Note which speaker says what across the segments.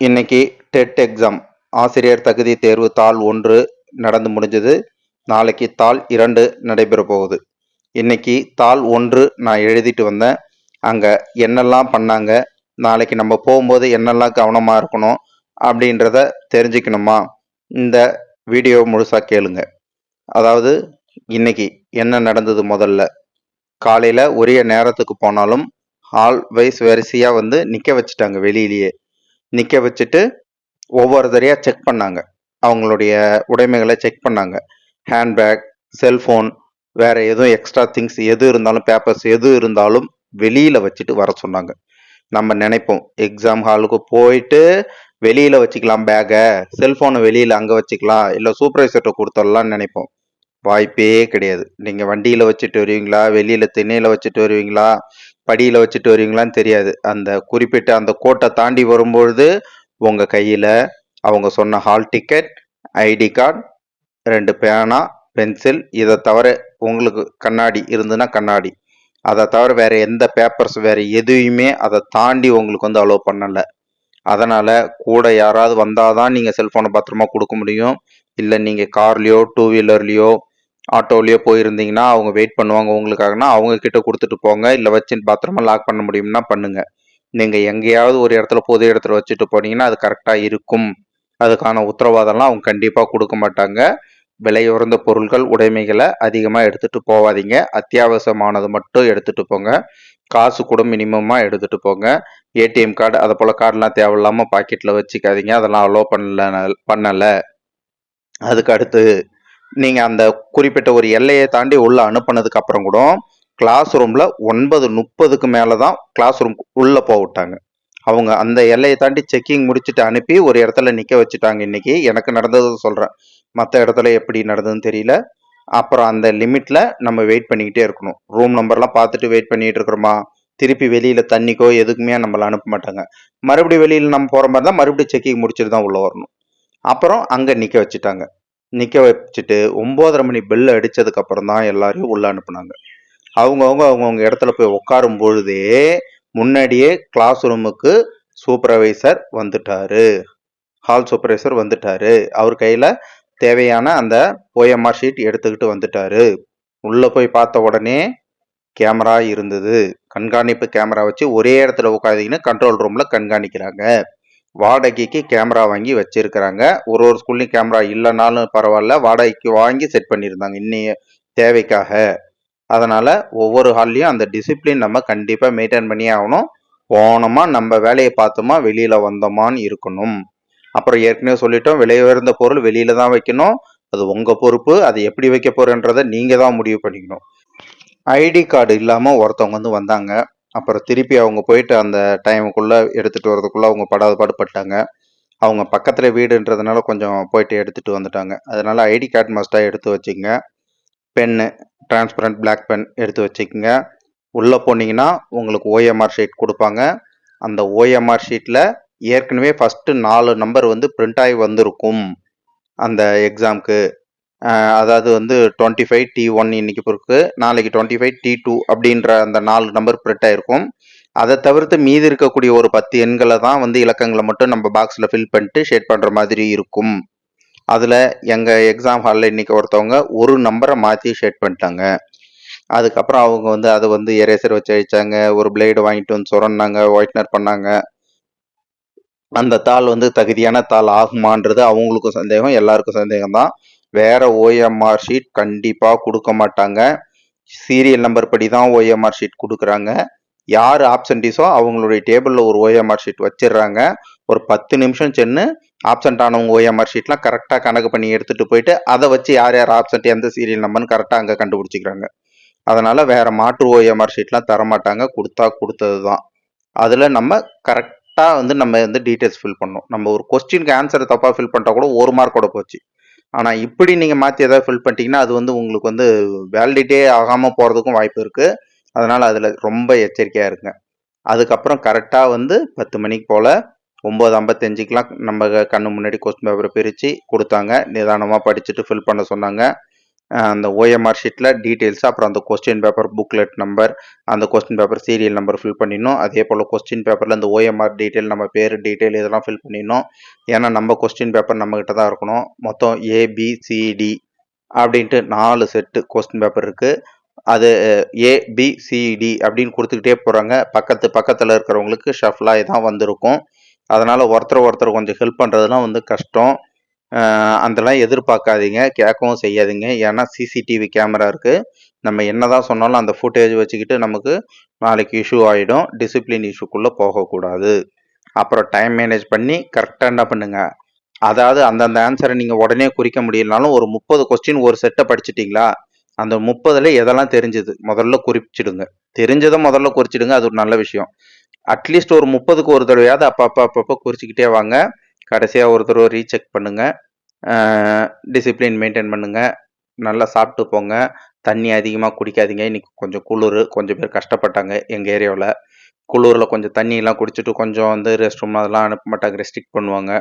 Speaker 1: இன்னைக்கு TET exam ஆசிரியர் தகுதி தேர்வு தாள் ஒன்று நடந்து முடிஞ்சது. நாளைக்கு தாள் இரண்டு நடைபெற போகுது. இன்னைக்கு தாள் ஒன்று நான் எழுதிட்டு வந்தேன். அங்கே என்னெல்லாம் பண்ணாங்க? நாளைக்கு நம்ம போகும்போது என்னெல்லாம் கவனமாக இருக்கணும்? அப்படின்றத தெரிஞ்சுக்கணுமா? இந்த வீடியோ முழுசாக கேளுங்க. அதாவது இன்னைக்கு என்ன நடந்தது முதல்ல? காலையில் உரிய நேரத்துக்கு போனாலும் ஆல்வைஸ் வரிசையாக வந்து நிற்க வச்சுட்டாங்க வெளியிலேயே. நிற்க வச்சுட்டு ஒவ்வொருத்தரையாக செக் பண்ணாங்க. அவங்களுடைய உடைமைகளை செக் பண்ணாங்க. ஹேண்ட்பேக் செல்ஃபோன் வேற எதுவும் எக்ஸ்ட்ரா திங்ஸ் எது இருந்தாலும் பேப்பர்ஸ் எது இருந்தாலும் வெளியில் வச்சுட்டு வர சொன்னாங்க. நம்ம நினைப்போம் எக்ஸாம் ஹாலுக்கு போயிட்டு வெளியில் வச்சுக்கலாம் பேக்கை செல்ஃபோனை வெளியில் அங்கே வச்சுக்கலாம் இல்லை சூப்பர்வைசர்கிட்ட கொடுத்துடலாம்னு நினைப்போம். வாய்ப்பே கிடையாது. நீங்கள் வண்டியில் வச்சுட்டு வருவீங்களா? வெளியில் திண்ணையில் வச்சுட்டு வருவீங்களா? படியில் வச்சுட்டு வருவீங்களான்னு தெரியாது. அந்த குறிப்பிட்ட அந்த கோட்டை தாண்டி வரும்பொழுது உங்கள் கையில் அவங்க சொன்ன ஹால் டிக்கெட் ஐடி கார்டு ரெண்டு பேனா பென்சில் இதை தவிர உங்களுக்கு கண்ணாடி இருந்துன்னா கண்ணாடி. அதை தவிர வேறு எந்த பேப்பர்ஸ் வேறு எதுவுமே அதை தாண்டி உங்களுக்கு வந்து அலோவ் பண்ணலை. அதனால் கூட யாராவது வந்தால் தான் நீங்கள் செல்ஃபோனை பத்திரமா கொடுக்க முடியும். இல்லை நீங்கள் கார்லேயோ டூ வீலர்லேயோ ஆட்டோலேயோ போயிருந்தீங்கன்னா அவங்க வெயிட் பண்ணுவாங்க உங்களுக்காகனா அவங்க கிட்ட கொடுத்துட்டு போங்க. இல்லை வச்சு பத்திரமா லாக் பண்ண முடியும்னா பண்ணுங்க. நீங்கள் எங்கேயாவது ஒரு இடத்துல பொது இடத்துல வச்சுட்டு போனீங்கன்னா அது கரெக்டாக இருக்கும். அதுக்கான உத்தரவாதம்லாம் அவங்க கண்டிப்பாக கொடுக்க மாட்டாங்க. விலை பொருட்கள் உடைமைகளை அதிகமாக எடுத்துகிட்டு போகாதீங்க அத்தியாவசியமானது மட்டும் எடுத்துகிட்டு போங்க. காசு கூட மினிமமாக எடுத்துகிட்டு போங்க. ஏடிஎம் கார்டு அதை போல் கார்டெலாம் தேவையில்லாமல் பாக்கெட்டில் வச்சுக்காதீங்க. அதெல்லாம் அலோவ் பண்ணல பண்ணலை. அதுக்கு அடுத்து நீங்கள் அந்த குறிப்பிட்ட ஒரு எல்லையை தாண்டி உள்ளே அனுப்புனதுக்கு அப்புறம் கூட கிளாஸ் ரூமில் ஒன்பது முப்பதுக்கு மேலே தான் கிளாஸ் ரூம் உள்ளே போவிட்டாங்க அவங்க அந்த எல்லையை தாண்டி செக்கிங் முடிச்சுட்டு அனுப்பி ஒரு இடத்துல நிற்க வச்சுட்டாங்க இன்னைக்கு. எனக்கு நடந்தது சொல்கிறேன் மற்ற இடத்துல எப்படி நடந்ததுன்னு தெரியல. அப்புறம் அந்த லிமிட்டில் நம்ம வெயிட் பண்ணிக்கிட்டே இருக்கணும். ரூம் நம்பர்லாம் பார்த்துட்டு வெயிட் பண்ணிகிட்டு இருக்கிறோமா? திருப்பி வெளியில் தண்ணிக்கோ எதுக்குமே நம்மளை அனுப்ப மாட்டாங்க. மறுபடியும் வெளியில் நம்ம போகிற மாதிரி தான் மறுபடியும் செக்கிங் முடிச்சுட்டு தான் உள்ளே வரணும். அப்புறம் அங்கே நிற்க வச்சுட்டாங்க. நிற்க வச்சுட்டு ஒம்போதரை மணி பெல் அடித்ததுக்கு அப்புறம் தான் எல்லாரையும் உள்ளே அனுப்புனாங்க. அவங்கவுங்க அவங்கவுங்க இடத்துல போய் உட்காரும் பொழுதே முன்னாடியே கிளாஸ் ரூமுக்கு சூப்பர்வைசர் வந்துட்டாரு. ஹால் சூப்பர்வைசர் வந்துட்டாரு. அவர் கையில் தேவையான அந்த ஓஎம்ஆர் ஷீட் எடுத்துக்கிட்டு வந்துட்டாரு. உள்ளே போய் பார்த்த உடனே கேமரா இருந்தது. கண்காணிப்பு கேமரா வச்சு ஒரே இடத்துல உட்காந்திங்கன்னு கண்ட்ரோல் ரூமில் கண்காணிக்கிறாங்க. வாடகைக்கு கேமரா வாங்கி வச்சிருக்கிறாங்க. ஒரு ஒரு ஸ்கூல்லையும் கேமரா இல்லைனாலும் பரவாயில்ல வாடகைக்கு வாங்கி செட் பண்ணியிருந்தாங்க இன்னைய தேவைக்காக. அதனால் ஒவ்வொரு ஹால்லையும் அந்த டிசிப்ளின் நம்ம கண்டிப்பாக மெயின்டைன் பண்ணியே ஆகணும். போனோமா நம்ம வேலையை பார்த்தோமா வெளியில் வந்தோமான்னு இருக்கணும். அப்புறம் ஏற்கனவே சொல்லிட்டோம் விலை உயர்ந்த பொருள் வெளியில தான் வைக்கணும். அது உங்கள் பொறுப்பு அது எப்படி வைக்க போகிறன்றதை நீங்கள் தான் முடிவு பண்ணிக்கணும். ஐடி கார்டு இல்லாமல் ஒருத்தவங்க வந்து வந்தாங்க. அப்புறம் திருப்பி அவங்க போயிட்டு அந்த டைமுக்குள்ளே எடுத்துகிட்டு வரதுக்குள்ளே அவங்க படாத பாடுபட்டாங்க. அவங்க பக்கத்தில் வீடுன்றதுனால கொஞ்சம் போயிட்டு எடுத்துகிட்டு வந்துட்டாங்க. அதனால் ஐடி கார்டு மஸ்ட்டாக எடுத்து வச்சுங்க பென்னு டிரான்ஸ்பரண்ட் பிளாக் பென் எடுத்து வச்சுக்கோங்க. உள்ளே போனீங்கன்னா உங்களுக்கு ஓஎம்ஆர் ஷீட் கொடுப்பாங்க. அந்த ஓஎம்ஆர் ஷீட்டில் ஏற்கனவே ஃபஸ்ட்டு நாலு நம்பர் வந்து பிரிண்ட் ஆகி வந்திருக்கும். அந்த எக்ஸாமுக்கு அதாவது வந்து டுவெண்ட்டி ஃபைவ் டி ஒன் இன்னைக்கு இருக்கு நாளைக்கு டுவெண்ட்டி ஃபைவ் டி டூ அப்படின்ற அந்த நாலு நம்பர் பிரிண்ட் ஆகிருக்கும் அதை தவிர்த்து மீதி இருக்கக்கூடிய ஒரு பத்து எண்களை தான் வந்து இலக்கங்களை மட்டும் நம்ம பாக்ஸில் ஃபில் பண்ணிட்டு ஷேட் பண்ணுற மாதிரி இருக்கும். அதில் எங்கள் எக்ஸாம் ஹாலில் இன்றைக்கி ஒருத்தவங்க ஒரு நம்பரை மாற்றி ஷேட் பண்ணிட்டாங்க. அதுக்கப்புறம் அவங்க வந்து அதை வந்து எரேசர் வச்சு அழிச்சாங்க ஒரு பிளேடு வாங்கிட்டு வந்து சுரண்டாங்க ஒயிட்னர் பண்ணாங்க. அந்த தாள் வந்து தகுதியான தாள் ஆகுமான்றது அவங்களுக்கும் சந்தேகம் எல்லாருக்கும் சந்தேகம் தான் வேற ஓஎம்ஆர் ஷீட் கண்டிப்பாக கொடுக்க மாட்டாங்க. சீரியல் நம்பர் படி தான் ஓஎம்ஆர் ஷீட் கொடுக்குறாங்க. யார் ஆப்சன்டிஸோ அவங்களுடைய டேபிளில் ஒரு ஓஎம்ஆர் ஷீட் வச்சிடுறாங்க. ஒரு பத்து நிமிஷம் சென்று ஆப்சண்ட் ஆனவங்க ஓஎம்ஆர் ஷீட்லாம் கரெக்டாக கணக்கு பண்ணி எடுத்துகிட்டு போயிட்டு அதை வச்சு யார் யார் ஆப்சண்ட் எந்த சீரியல் நம்பர்னு கரெக்டாக அங்கே கண்டுபிடிச்சிக்கிறாங்க. அதனால் வேறு மாற்று ஓஎம்ஆர் ஷீட்லாம் தரமாட்டாங்க. கொடுத்தா கொடுத்தது தான். அதில் நம்ம கரெக்டாக வந்து நம்ம வந்து டீட்டெயில்ஸ் ஃபில் பண்ணோம் நம்ம ஒரு கொஸ்டினுக்கு ஆன்சர் தப்பாக ஃபில் பண்ணிட்டா கூட ஒரு மார்க் கூட போச்சு. ஆனால் இப்படி நீங்கள் மாற்றி எதாவது ஃபில் பண்ணிட்டீங்கன்னா அது வந்து உங்களுக்கு வந்து வேலிடிட்டே ஆகாமல் போகிறதுக்கும் வாய்ப்பு இருக்குது அதனால் அதில் ரொம்ப எச்சரிக்கையாக இருங்க. அதுக்கப்புறம் கரெக்டாக வந்து பத்து மணிக்கு போல் ஒம்பது ஐம்பத்தஞ்சுக்கெலாம் நம்ம கண்ணு முன்னாடி கொஸ்டின் பேப்பரை பிரித்து கொடுத்தாங்க. நிதானமாக படிச்சுட்டு ஃபில் பண்ண சொன்னாங்க. அந்த ஓஎம்ஆர் ஷீட்டில் டீட்டெயில்ஸ் அப்புறம் அந்த கொஸ்டின் பேப்பர் புக்லெட் நம்பர் அந்த question paper serial number fill பண்ணிடணும். அதே போல் கொஸ்டின் பேப்பரில் அந்த ஓஎம்ஆர் டீட்டெயில் நம்ம பேர் டீட்டெயில் இதெல்லாம் ஃபில் பண்ணிடணும். ஏன்னா நம்ம கொஸ்டின் பேப்பர் நம்மக்கிட்ட தான் இருக்கணும். மொத்தம் ஏபிசிடி அப்படின்ட்டு நாலு செட்டு கொஸ்டின் பேப்பர் இருக்குது அது ஏபிசிடி அப்படின்னு கொடுத்துக்கிட்டே போகிறாங்க பக்கத்து பக்கத்தில் இருக்கிறவங்களுக்கு ஷஃப்லாக தான் வந்திருக்கும். அதனால் ஒருத்தர் ஒருத்தர் கொஞ்சம் ஹெல்ப் பண்ணுறதுலாம் வந்து கஷ்டம். அதெல்லாம் எதிர்பார்க்காதீங்க. கேட்கவும் செய்யாதீங்க. ஏன்னா சிசிடிவி கேமரா இருக்குது நம்ம என்னதான் சொன்னாலும் அந்த ஃபுட்டேஜ் வச்சுக்கிட்டு நமக்கு நாளைக்கு இஷ்யூ ஆகிடும் டிசிப்ளின் இஷ்யூக்குள்ளே போகக்கூடாது. அப்புறம் டைம் மேனேஜ் பண்ணி கரெக்டாக என்ன பண்ணுங்கள் அதாவது அந்தந்த ஆன்சரை நீங்கள் உடனே குறிக்க முடியலனாலும் ஒரு முப்பது கொஸ்டின் ஒரு செட்டை படிச்சிட்டிங்களா? அந்த முப்பதுல எதெல்லாம் தெரிஞ்சது? முதல்ல குறிப்பிச்சிடுங்க. தெரிஞ்சதை முதல்ல குறிச்சிடுங்க. அது ஒரு நல்ல விஷயம். அட்லீஸ்ட் ஒரு முப்பதுக்கு ஒரு தடவையாவது அப்பப்போ அப்பப்போ குறிச்சிக்கிட்டே வாங்க. கடைசியாக ஒரு தடவை ரீசெக் பண்ணுங்கள் டிசிப்ளின் மெயின்டைன் பண்ணுங்க. நல்லா சாப்பிட்டு போங்க. தண்ணி அதிகமாக குடிக்காதீங்க. இன்னைக்கு கொஞ்சம் குளிர். கொஞ்சம் பேர் கஷ்டப்பட்டாங்க எங்கள் ஏரியாவில் குளிரில் கொஞ்சம் தண்ணியெல்லாம் குடிச்சிட்டு கொஞ்சம் வந்து ரெஸ்ட் ரூம் அதெல்லாம் அனுப்ப மாட்டாங்க. ரெஸ்ட்ரிக்ட் பண்ணுவாங்க.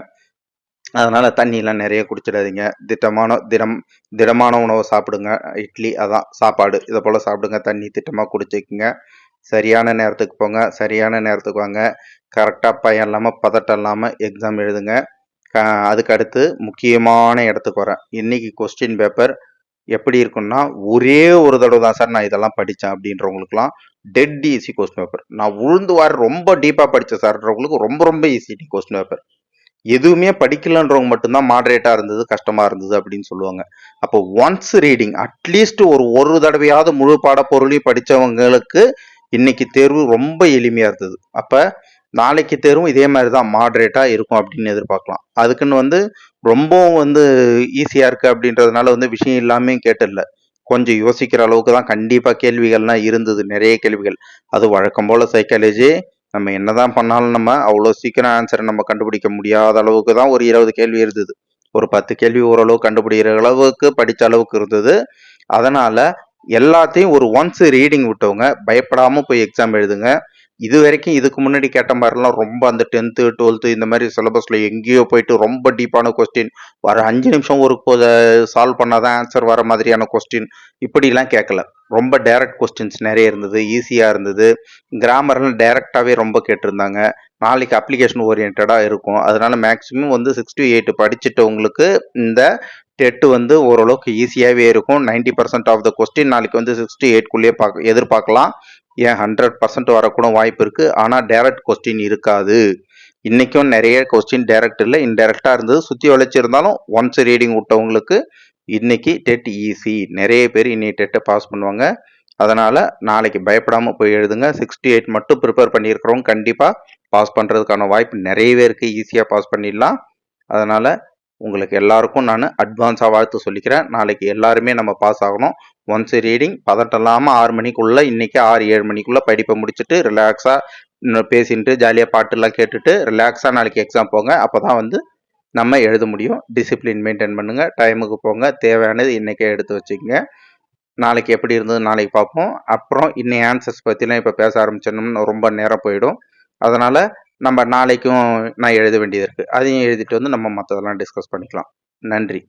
Speaker 1: அதனால் தண்ணியெல்லாம் நிறைய குடிச்சிடாதீங்க. திட்டமான திடம் திடமான உணவை சாப்பிடுங்க. இட்லி அதான் சாப்பாடு. இதை போல் சாப்பிடுங்க. தண்ணி திட்டமாக குடிச்சிக்கங்க. சரியான நேரத்துக்கு போங்க சரியான நேரத்துக்கு வாங்க. கரெக்டாக பயம் இல்லாமல் பதட்டம் இல்லாமல் எக்ஸாம் எழுதுங்க. அதுக்கு அடுத்து முக்கியமான இடத்துக்கு வரேன். இன்றைக்கி கொஸ்டின் பேப்பர் எப்படி இருக்குன்னா ஒரே ஒரு தடவை தான் சார் நான் இதெல்லாம் படித்தேன் அப்படின்றவங்களுக்குலாம் டெட் ஈஸி கொஸ்டின் பேப்பர் நான் உழுந்து வார ரொம்ப டீப்பாக படித்தேன் சார்ன்றவங்களுக்கு ரொம்ப ரொம்ப ஈஸி கொஸ்டின் பேப்பர் எதுவுமே படிக்கலன்றவங்க மட்டும்தான் மாடரேட்டாக இருந்தது கஷ்டமாக இருந்தது அப்படின்னு சொல்லுவாங்க. அப்போ ஒன்ஸ் ரீடிங் அட்லீஸ்ட் ஒரு ஒரு தடவையாவது முழு பாடப்பொருளையும் படித்தவங்களுக்கு இன்னைக்கு தேர்வு ரொம்ப எளிமையாக இருந்தது. அப்போ நாளைக்கு தேர்வும் இதே மாதிரி தான் மாட்ரேட்டாக இருக்கும் அப்படின்னு எதிர்பார்க்கலாம். அதுக்குன்னு வந்து ரொம்பவும் வந்து ஈஸியாக இருக்குது அப்படின்றதுனால வந்து விஷயம் எல்லாமே கேட்டில்ல கொஞ்சம் யோசிக்கிற அளவுக்கு தான் கண்டிப்பாக கேள்விகள்லாம் இருந்தது நிறைய கேள்விகள். அது வழக்கம் போல் சைக்காலஜி நம்ம என்னதான் பண்ணாலும் நம்ம அவ்வளோ சீக்கிரம் ஆன்சரை நம்ம கண்டுபிடிக்க முடியாத அளவுக்கு தான் ஒரு இருபது கேள்வி இருந்தது. ஒரு பத்து கேள்வி ஓரளவு கண்டுபிடிக்கிற அளவுக்கு படித்த அளவுக்கு இருந்தது. அதனால எல்லாத்தையும் ஒரு ஒன்ஸ் ரீடிங் விட்டவங்க பயப்படாமல் போய் எக்ஸாம் எழுதுங்க. இது வரைக்கும் இதுக்கு முன்னாடி கேட்ட மாதிரிலாம் ரொம்ப அந்த டென்த்து டுவெல்த்து இந்த மாதிரி சிலபஸில் எங்கேயோ போயிட்டு ரொம்ப டீப்பான கொஸ்டின் வர அஞ்சு நிமிஷம் ஒரு சால்வ் பண்ணால் தான் ஆன்சர் வர மாதிரியான கொஸ்டின் இப்படிலாம் கேட்கல ரொம்ப டைரக்ட் கொஸ்டின்ஸ் நிறைய இருந்தது ஈஸியாக இருந்தது. கிராமர்லாம் டைரெக்டாகவே ரொம்ப கேட்டிருந்தாங்க. நாளைக்கு அப்ளிகேஷன் ஓரியன்டாக இருக்கும். அதனால மேக்ஸிமம் வந்து சிக்ஸ் டு எயிட் படிச்சுட்டவங்களுக்கு இந்த டெட்டு வந்து ஓரளவுக்கு ஈஸியாகவே இருக்கும். 90% பர்சன்ட் ஆஃப் த கொஸ்டின் நாளைக்கு வந்து சிக்ஸ்டி எயிட்குள்ளேயே பார்க்க எதிர்பார்க்கலாம். ஏன் ஹண்ட்ரட் பர்சன்ட் வரக்கூட வாய்ப்பு இருக்குது ஆனால் டேரக்ட் கொஸ்டின் இருக்காது. இன்றைக்கும் நிறைய கொஸ்டின் டேரக்ட் இல்லை இன்டெரக்டாக இருந்தது. சுற்றி வளைச்சிருந்தாலும் ஒன்ஸ் ரீடிங் விட்டவங்களுக்கு இன்றைக்கி டெட் ஈஸி. நிறைய பேர் இன்னைக்கு டெட்டை பாஸ் பண்ணுவாங்க. அதனால் நாளைக்கு பயப்படாமல் போய் எழுதுங்க. சிக்ஸ்டி எயிட் மட்டும் ப்ரிப்பேர் பண்ணியிருக்கிறவங்க கண்டிப்பாக பாஸ் பண்ணுறதுக்கான வாய்ப்பு நிறையவே இருக்குது ஈஸியாக பாஸ் பண்ணிடலாம். அதனால் உங்களுக்கு எல்லாருக்கும் நான் அட்வான்ஸாக வாழ்த்து சொல்லிக்கிறேன். நாளைக்கு எல்லாருமே நம்ம பாஸ் ஆகணும். ஒன்ஸ் ரீடிங் பதட்டம் இல்லாமல் ஆறு மணிக்குள்ளே இன்றைக்கி ஆறு ஏழு மணிக்குள்ளே படிப்பை முடிச்சுட்டு ரிலாக்ஸாக பேசிட்டு ஜாலியாக பாட்டுலாம் கேட்டுட்டு ரிலாக்ஸாக நாளைக்கு எக்ஸாம் போங்க. அப்போ தான் வந்து நம்ம எழுத முடியும். டிசிப்ளின் மெயின்டைன் பண்ணுங்கள் டைமுக்கு போங்க. தேவையானது இன்றைக்கே எடுத்து வச்சுக்கோங்க. நாளைக்கு எப்படி இருந்தது நாளைக்கு பார்ப்போம். அப்புறம் இன்னும் ஆன்சர்ஸ் பற்றிலாம் இப்போ பேச ஆரம்பிச்சோம்னா ரொம்ப நேரம் போயிடும். அதனால் நம்ம நாளைக்கும் நான் எழுத வேண்டியது இருக்குது அதையும் எழுதிட்டு வந்து நம்ம மற்றதெல்லாம் டிஸ்கஸ் பண்ணிக்கலாம். நன்றி.